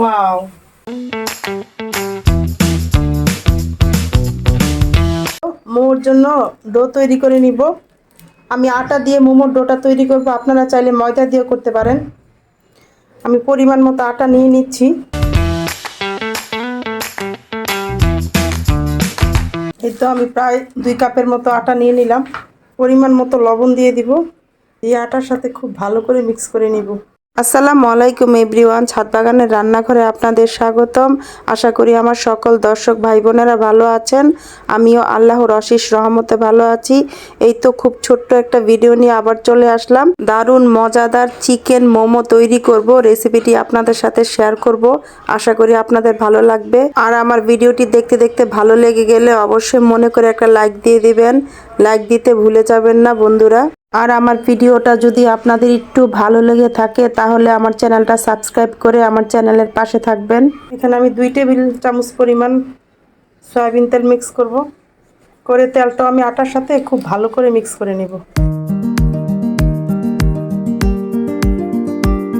Wow মোমোর জন্য do তৈরি করে নিব। আমি আটা দিয়ে মোমোর ডোটা তৈরি করব। আপনারা চাইলে ময়দা দিয়েও করতে পারেন। আমি পরিমাণ মতো আটা নিয়ে নিচ্ছি। এই তো আমি প্রায় দুই কাপের মতো আটা নিয়ে নিলাম। পরিমাণ মতো লবণ দিয়ে দিব। এই আটার সাথে খুব ভালো করে মিক্স করে নিব। আসসালামু আলাইকুম এভরিওয়ান ছাদ বাগানের রান্নাঘরে আপনাদের স্বাগতম। আশা করি আমার সকল দর্শক ভাই বোনেরা ভালো আছেন। আমিও আল্লাহর অশেষ রহমতে ভালো আছি। এই তো খুব ছোট্ট একটা ভিডিও নিয়ে আবার চলে আসলাম। দারুণ মজাদার চিকেন মোমো তৈরি করব, রেসিপিটি আপনাদের সাথে শেয়ার করব। আশা করি আপনাদের ভালো লাগবে। আর আমার ভিডিওটি দেখতে দেখতে ভালো লেগে গেলে অবশ্যই মনে করে একটা লাইক দিয়ে দিবেন। লাইক দিতে ভুলে যাবেন না বন্ধুরা। আর আমার ভিডিওটা যদি আপনাদের একটু ভালো লেগে থাকে, তাহলে আমার চ্যানেলটা সাবস্ক্রাইব করে আমার চ্যানেলের পাশে থাকবেন। এখানে আমি দুই টেবিল চামচ পরিমাণ সয়াবিন তেল মিক্স করব। করে তেলটা আমি আটার সাথে খুব ভালো করে মিক্স করে নেব।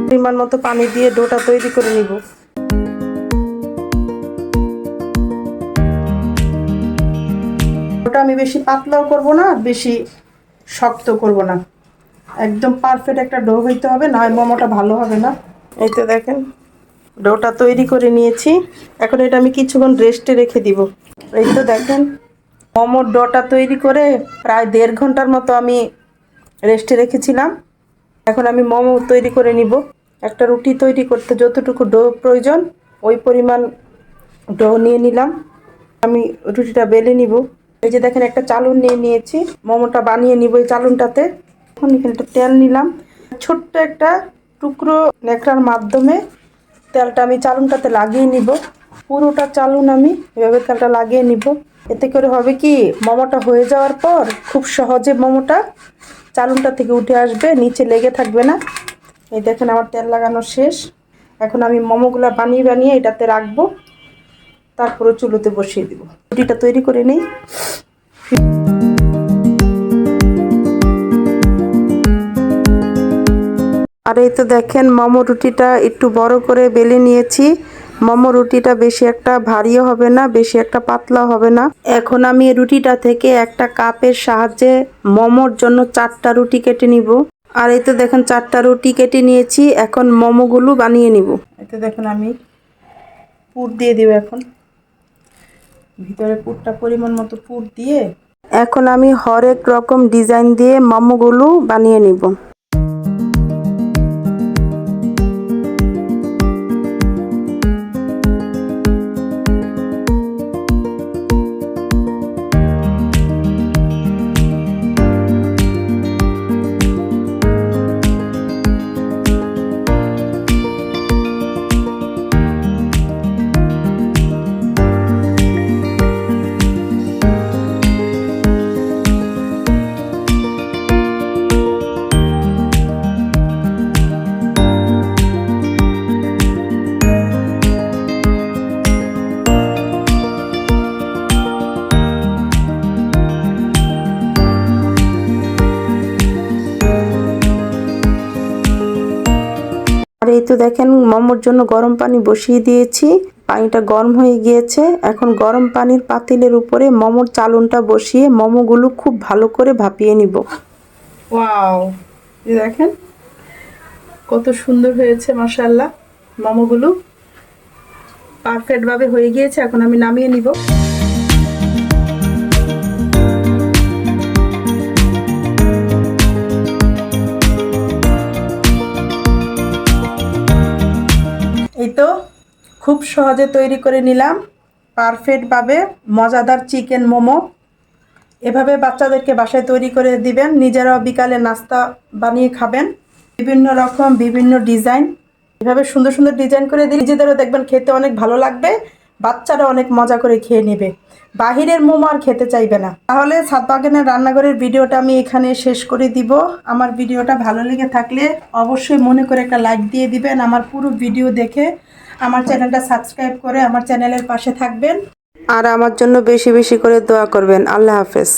পরিমাণ মতো পানি দিয়ে ডোটা তৈরি করে নিব। ওটা আমি বেশি পাতলাও করব না, বেশি শক্ত করব না। একদম পারফেক্ট একটা ডো হইতে হবে না হয় মোমোটা ভালো হবে না। এই তো দেখেন ডোটা তৈরি করে নিয়েছি। এখন এটা আমি কিছুক্ষণ রেস্টে রেখে দিব। এই তো দেখেন, মোমোর ডোটা তৈরি করে প্রায় দেড় ঘণ্টার মতো আমি রেস্টে রেখেছিলাম। এখন আমি মোমো তৈরি করে নিব। একটা রুটি তৈরি করতে যতটুকু ডো প্রয়োজন, ওই পরিমাণ ডো নিয়ে নিলাম। আমি রুটিটা বেলে নিব। এই যে দেখেন, একটা চালুন নিয়ে নিয়েছি। মোমোটা বানিয়ে নিব এই চালুনটাতে। এখন এখানে একটা তেল নিলাম। ছোট্ট একটা টুকরো ন্যাকড়ার মাধ্যমে তেলটা আমি চালুনটাতে লাগিয়ে নিব। পুরোটা চালুন আমি এভাবে তেলটা লাগিয়ে নিব। এতে করে হবে কি, মোমোটা হয়ে যাওয়ার পর খুব সহজে মোমোটা চালুনটা থেকে উঠে আসবে, নিচে লেগে থাকবে না। এই দেখেন, আমার তেল লাগানো শেষ। এখন আমি মোমোগুলো বানিয়ে বানিয়ে এটাতে রাখব। তারপরে চুলোতে বসিয়ে দিব। রুটিটা তৈরি করে নিই। এই তো দেখেন মোমো রুটিটা একটু বড় করে বেলে নিয়েছি। মোমো রুটিটা বেশি একটা ভারীও হবে না, বেশি একটা পাতলা হবে না। এখন আমি রুটিটা থেকে একটা কাপের সাহায্যে মোমোর জন্য চারটা রুটি কেটে নিব। আর এই তো দেখেন চারটা রুটি কেটে নিয়েছি, এখন মোমোগুলো বানিয়ে নিব। এই তো দেখেন আমি পুর দিয়ে দিব এখন। ভিতরে পুরটা পরিমাণ মতো পুর দিয়ে এখন আমি হরেক রকম ডিজাইন দিয়ে মোমোগুলো বানিয়ে নিব। তো দেখেন মোমোর জন্য গরম পানি বসিয়ে দিয়েছি। পানিটা গরম হয়ে গিয়েছে। এখন গরম পানির পাতিলের উপরে মোমোর চালনটা বসিয়ে মোমোগুলো খুব ভালো করে ভাপিয়ে নিব। ওয়াও! দেখেন কত সুন্দর হয়েছে মাশাল্লাহ মোমোগুলো। পারফেক্টভাবে হয়ে গিয়েছে, এখন আমি নামিয়ে নিব। খুব সহজে তৈরি করে নিলাম। পারফেক্টভাবে মজাদার চিকেন মোমো। এভাবে বাচ্চাদেরকে বাসায় তৈরি করে দিবেন। নিজেরাও বিকালে নাস্তা বানিয়ে খাবেন। বিভিন্ন রকম, বিভিন্ন ডিজাইন এভাবে সুন্দর সুন্দর ডিজাইন করে দিলে নিজেদেরও দেখবেন খেতে অনেক ভালো লাগবে। বাচ্চারা অনেক মজা করে খেয়ে নেবে। বাহিরের মোমো আর খেতে চাইবে না। তাহলে সাতবাগানের রান্নাঘরের ভিডিওটা আমি এখানে শেষ করে দিব। আমার ভিডিওটা ভালো লেগে থাকলে অবশ্যই মনে করে একটা লাইক দিয়ে দিবেন। আমার পুরো ভিডিও দেখে আমার চ্যানেলটা সাবস্ক্রাইব করে আমার চ্যানেলের পাশে থাকবেন। আর আমার জন্য বেশি বেশি করে দোয়া করবেন। আল্লাহ হাফেজ।